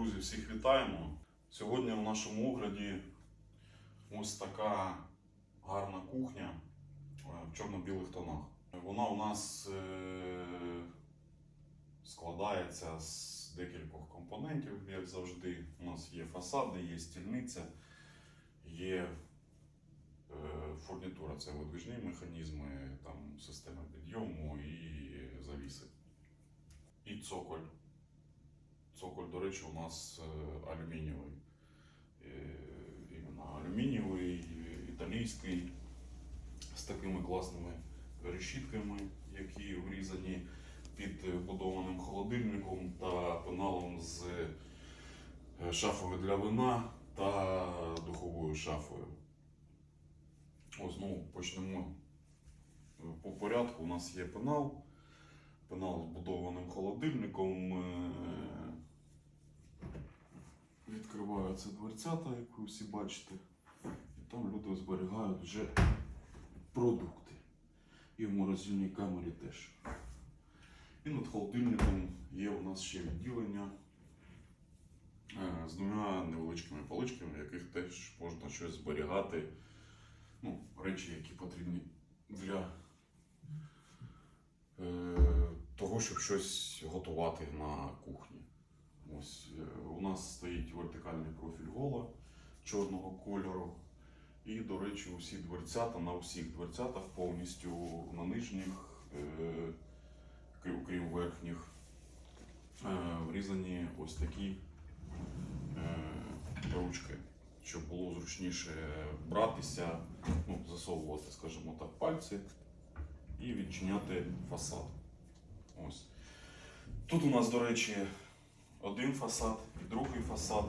Друзі, всіх вітаємо. Сьогодні в нашому огляді ось така гарна кухня в чорно-білих тонах. Вона у нас е, складається з декількох компонентів, як завжди. У нас є фасади, є стільниця, є е, фурнітура, це видвижні механізми, там система підйому і завіси. І цоколь. Цоколь, до речі, у нас е, алюмінієвий. Е, Іменно алюмінієвий, італійський, з такими класними решітками, які врізані під будованим холодильником та пеналом з е, шафою для вина та духовою шафою. Ось, ну, почнемо по порядку. У нас є пенал. Пенал з будованим холодильником. Е, Відкриваються дверцята, як ви всі бачите. І там люди зберігають вже продукти. І в морозильній камері теж. І над холодильником є у нас ще відділення е, з двома невеличкими поличками, в яких теж можна щось зберігати. Ну, речі, які потрібні для е, того, щоб щось готувати на кухні. Ось е, у нас стоїть вертикальний профіль гола чорного кольору. І, до речі, усі дверцята на усіх дверцятах повністю на нижніх, е, крім- верхніх, е, врізані ось такі ручки, щоб було зручніше братися, ну, засовувати, скажімо так, пальці і відчиняти фасад. Ось. Тут у нас, до речі, один фасад і другий фасад.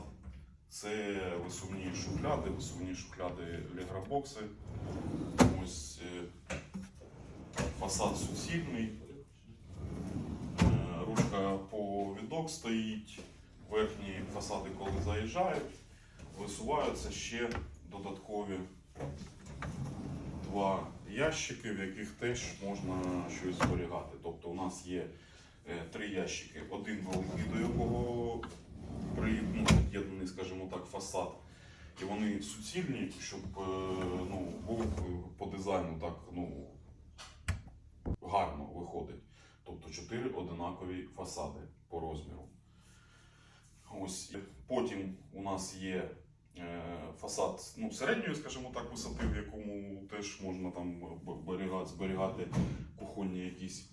Це висувні шухляди, висувні шухляди лігробокси. Ось е, фасад суцільний. Е, Ручка повідок стоїть. Верхні фасади, коли заїжджають, висуваються ще додаткові два ящики, в яких теж можна щось зберігати. Тобто у нас є три ящики, один великий, до якого ну, скажімо так, фасад. І вони суцільні, щоб е, ну, був по дизайну так ну, гарно виходить. Тобто чотири одинакові фасади по розміру. Ось потім у нас є е, фасад ну, середньої, скажімо так, висоти, в якому теж можна там зберігати кухонні якісь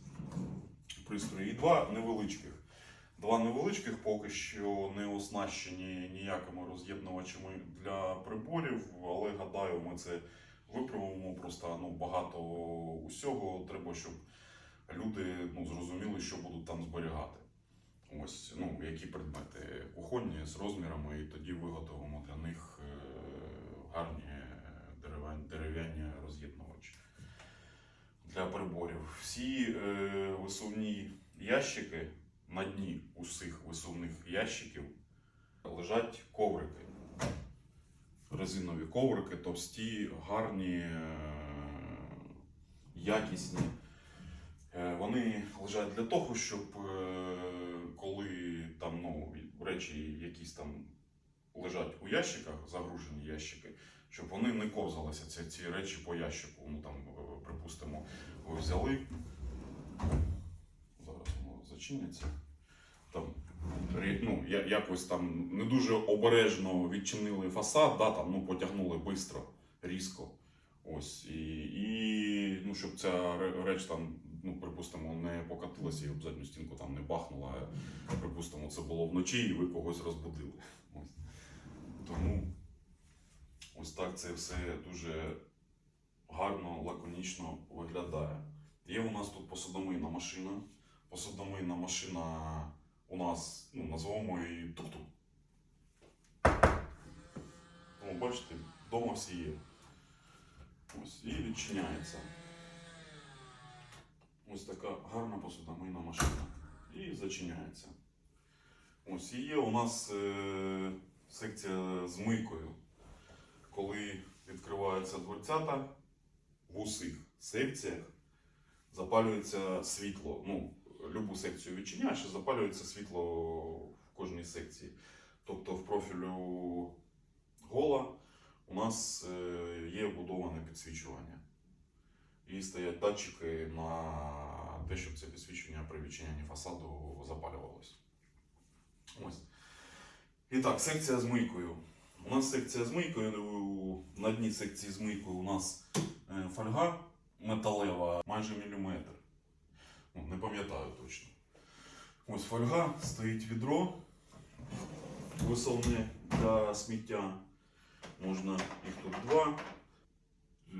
пристрої. І два невеличких. Два невеличких поки що не оснащені ніякими роз'єднувачами для приборів, але гадаю, ми це виправимо. Просто ну, багато усього треба, щоб люди ну, зрозуміли, що будуть там зберігати. Ось, ну, які предмети кухонні з розмірами, і тоді виготовимо для них е, гарні дерев'яні, дерев'яні роз'єднувачі для приборів. Всі е, висувні ящики на дні усіх висувних ящиків лежать коврики. Резинові коврики, товсті, гарні, е, якісні. Е, Вони лежать для того, щоб е, коли там ну, речі якісь там лежать у ящиках, загружені ящики, щоб вони не ковзалися ці, ці речі по ящику. Ну там, припустимо, ви взяли. Зараз воно зачиниться. Там, ну, якось там не дуже обережно відчинили фасад, да, там, ну, потягнули швидко, різко. Ось, і, і ну, щоб ця реч там, ну, припустимо, не покатилася і об задню стінку там не бахнула. Припустимо, це було вночі і ви когось розбудили. Ось. Тому ось так це все дуже гарно, лаконічно виглядає. Є у нас тут посудомийна машина. Посудомийна машина у нас, ну, назвемо її тук-тук. Тому бачите, вдома всі є. Ось, і відчиняється. Ось така гарна посудомийна машина. І зачиняється. Ось і є у нас е, секція з мийкою. Коли відкриваються дверцята, в усіх секціях запалюється світло. Ну, любу секцію відчиняєш і запалюється світло в кожній секції. тобто в профілю гола, у нас е, є вбудоване підсвічування. І стоять датчики на те, щоб це підсвічення при відчиненні фасаду запалювалося. Ось. І так, секція з мийкою. У нас секція з мийкою. На дні секції з мийкою у нас е, фольга металева майже міліметр. Ну, не пам'ятаю точно. Ось фольга, стоїть відро висовне для сміття. Можна їх тут два, е,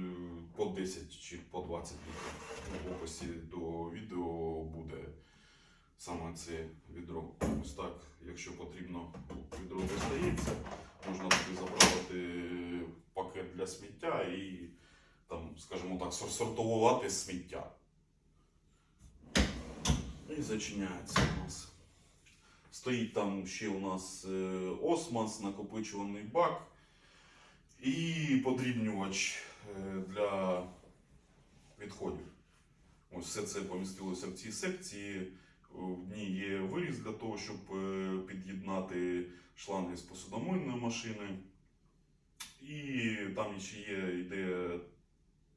по 10 чи по 20 літрів. В описі до відео буде саме це відро. Ось так, якщо потрібно, відро достається, можна туди заправити пакет для сміття і там, скажімо так, сортувати сміття. І зачиняється у нас. Стоїть там ще у нас е, осмос, накопичувальний бак і подрібнювач е, для відходів. Ось все це помістилося в цій секції. В ній є виріз для того, щоб е, під'єднати шланги з посудомийної машини. І там ще є йде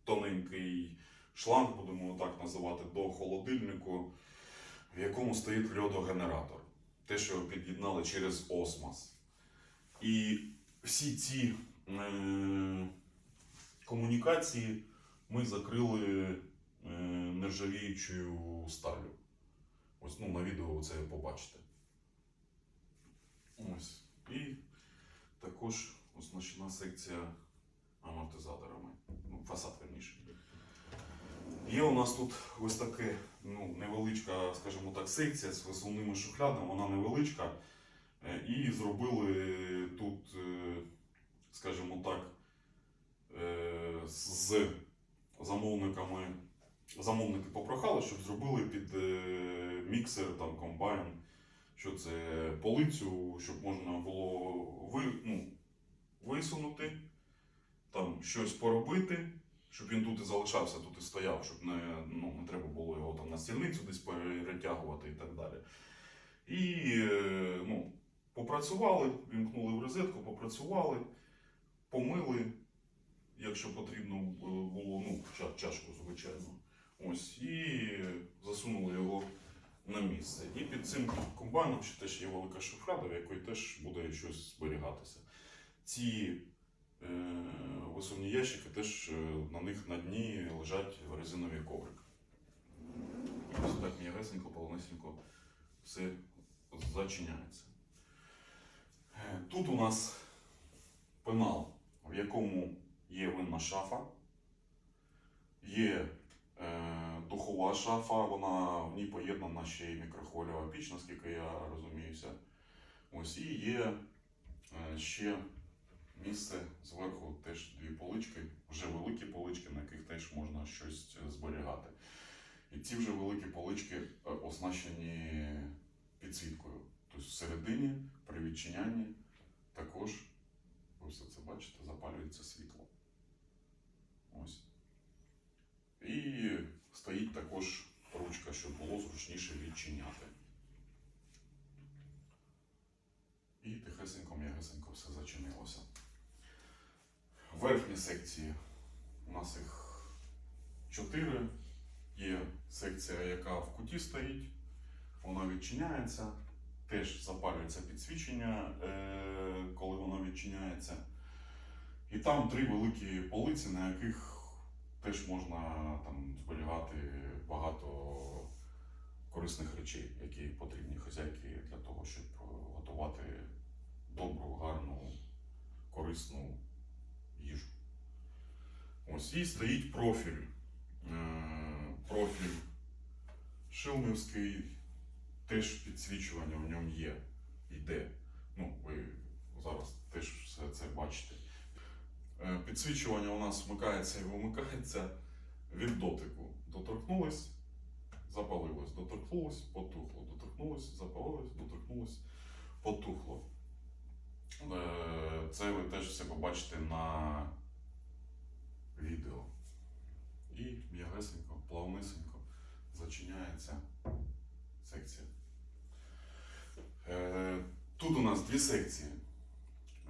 тоненький шланг, будемо так називати, до холодильнику, в якому стоїть льодогенератор. Те, що під'єднали через осмос. І всі ці е, комунікації ми закрили е, нержавіючою сталю. Ось ну, на відео це побачите. Ось. І також оснащена секція амортизаторами. Ну, фасад верніше. Є у нас тут ось таке ну, невеличка, скажімо так, секція з висувними шухлядами, вона невеличка. Е, І зробили тут, е, скажімо так, е, з замовниками. Замовники попрохали, щоб зробили під е, міксер, там, комбайн, що це полицю, щоб можна було ви, ну, висунути, там щось поробити, щоб він тут і залишався, тут і стояв, щоб не, ну, не треба було його там на стільницю десь перетягувати і так далі. І е, ну, попрацювали, вімкнули в розетку, попрацювали, помили, якщо потрібно е, було, ну, ча- чашку, звичайно. Ось, і засунули його на місце. І під цим комбайном ще теж є велика шухляда, в якої теж буде щось зберігатися. Ці е, висувні ящики теж е, на них на дні лежать резинові коврики. Ось так м'ягесенько, полонесенько все зачиняється. Е, Тут у нас пенал, в якому є винна шафа, є духова шафа, вона в ній поєднана ще й мікрохвильова піч, наскільки я розуміюся. Ось і є е, ще місце зверху теж дві полички, вже великі полички, на яких теж можна щось зберігати. І ці вже великі полички е, оснащені підсвіткою. Тобто всередині при відчинянні також, ви все це бачите, запалюється світло. Ось. І стоїть також ручка, щоб було зручніше відчиняти. І тихесенько, м'ягесенько все зачинилося. В верхній секції у нас їх чотири. Є секція, яка в куті стоїть, вона відчиняється, теж запалюється підсвічення, е, коли вона відчиняється. І там три великі полиці, на яких теж можна там зберігати багато корисних речей, які потрібні хазяйки для того, щоб е, готувати добру, гарну, корисну їжу. Ось і стоїть профіль. Е, Профіль Шилмівський, теж підсвічування в ньому є, йде. Ну, ви зараз теж все це бачите. Е, Підсвічування у нас вмикається і вимикається від дотику. Доторкнулись, запалилось, доторкнулось, потухло, доторкнулось, запалилось, доторкнулось, потухло. Е, Це ви теж все побачите на відео. І м'ягесенько, плавнисенько зачиняється секція. Е, Тут Тут у нас дві секції.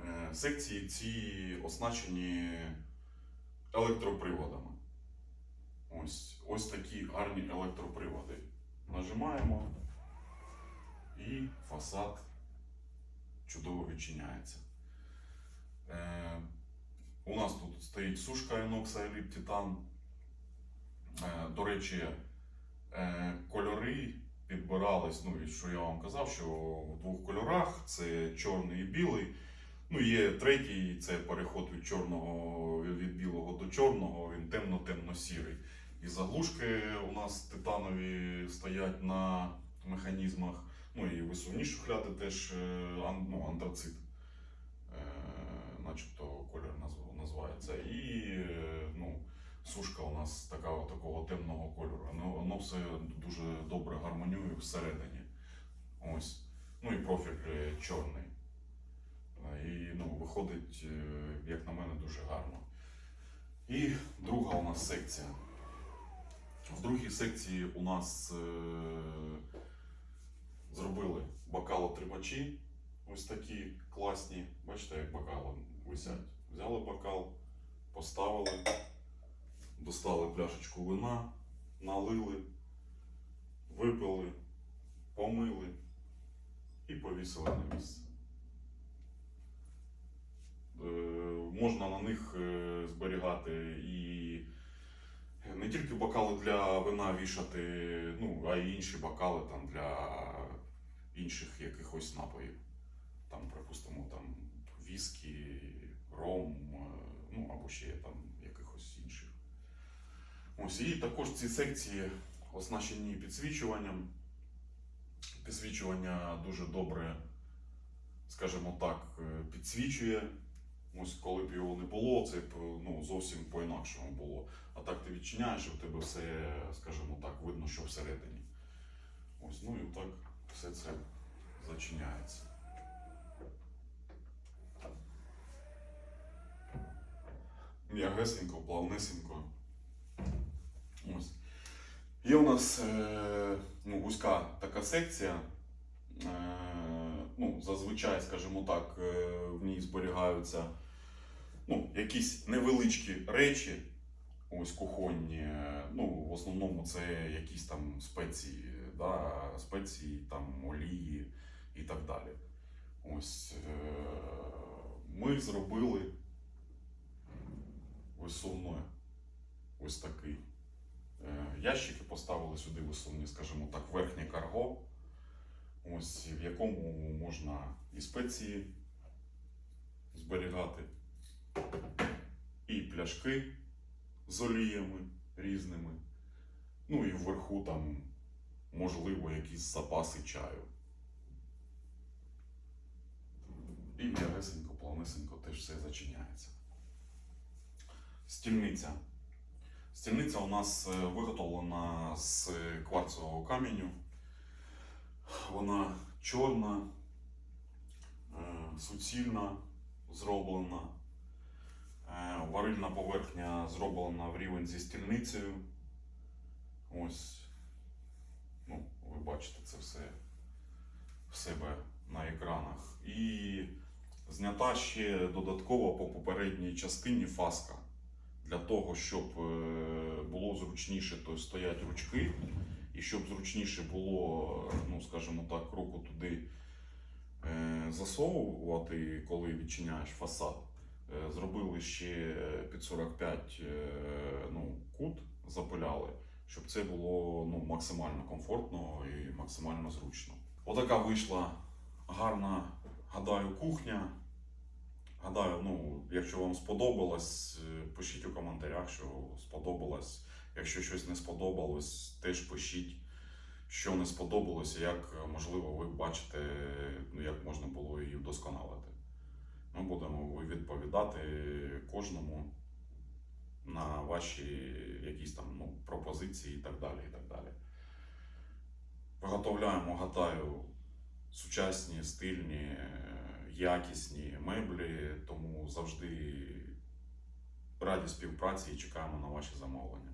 Е, Секції ці оснащені електроприводами. Ось, ось такі гарні електроприводи. Нажимаємо і фасад чудово відчиняється. Е, у нас тут стоїть сушка Inox Elite Titan. Е, до речі, е, кольори підбирались, ну і що я вам казав, що в двох кольорах це чорний і білий. Ну, є третій, це переход від чорного від білого до чорного, він темно-темно-сірий. І заглушки у нас титанові стоять на механізмах. Ну і висувні шухляди теж е, ну, антрацит, е, начебто колір називається. І е, ну, сушка у нас така, такого темного кольору. Воно, все дуже добре гармонює всередині. Ось. Ну і профіль чорний. І ну, виходить, е, як на мене, дуже гарно. І друга у нас секція. В другій секції у нас е, зробили бокалотримачі. Ось такі класні. Бачите, як бокали висять. Взяли бокал, поставили, достали пляшечку вина, налили, випили, помили і повісили на місце. Е, Можна на них е, зберігати і не тільки бокали для вина вішати, ну, а й інші бокали там для інших якихось напоїв. Там, припустимо, там віскі, ром, е, ну або ще там якихось інших. Ось, і також ці секції оснащені підсвічуванням. Підсвічування дуже добре, скажімо так, підсвічує. Ось коли б його не було, це б ну, зовсім по-інакшому було. А так ти відчиняєш, і в тебе все, скажімо так, видно, що всередині. Ось, ну і так все це зачиняється. М'ягесенько, плавнесенько. Ось. Є у нас е, ну, вузька така секція. Е, ну, зазвичай, скажімо так, е, в ній зберігаються ну, якісь невеличкі речі, ось кухонні. Е, Ну, в основному це якісь там спеції, да, спеції, там, олії і так далі. Ось е, ми зробили висувне ось такий. Ящики поставили сюди висувні, скажімо так, верхнє карго, ось в якому можна і спеції зберігати, і пляшки з оліями різними. Ну і вверху там, можливо, якісь запаси чаю. І м'ягесенько, плавнесенько теж все зачиняється. Стільниця. Стільниця у нас е, виготовлена з кварцевого каменю. Вона чорна, е, суцільна зроблена. Е, Варильна поверхня зроблена в рівень зі стільницею. Ось, ну, ви бачите це все в себе на екранах. І знята ще додатково по попередній частині фаска для того, щоб е, було зручніше, то стоять ручки, і щоб зручніше було, ну скажімо так, руку туди е, засовувати, коли відчиняєш фасад. Е, Зробили ще під 45 е, ну, кут, запиляли, щоб це було ну, максимально комфортно і максимально зручно. Отака вийшла гарна, гадаю, кухня. Гадаю, ну, якщо вам сподобалось, пишіть у коментарях, що сподобалось. Якщо щось не сподобалось, теж пишіть, що не сподобалось, як е, можливо ви бачите, ну, як можна було її вдосконалити. Ми будемо відповідати кожному на ваші якісь там ну, пропозиції і так далі. І так далі. Виготовляємо, гадаю, сучасні, стильні, е, якісні меблі, тому завжди раді співпраці і чекаємо на ваші замовлення.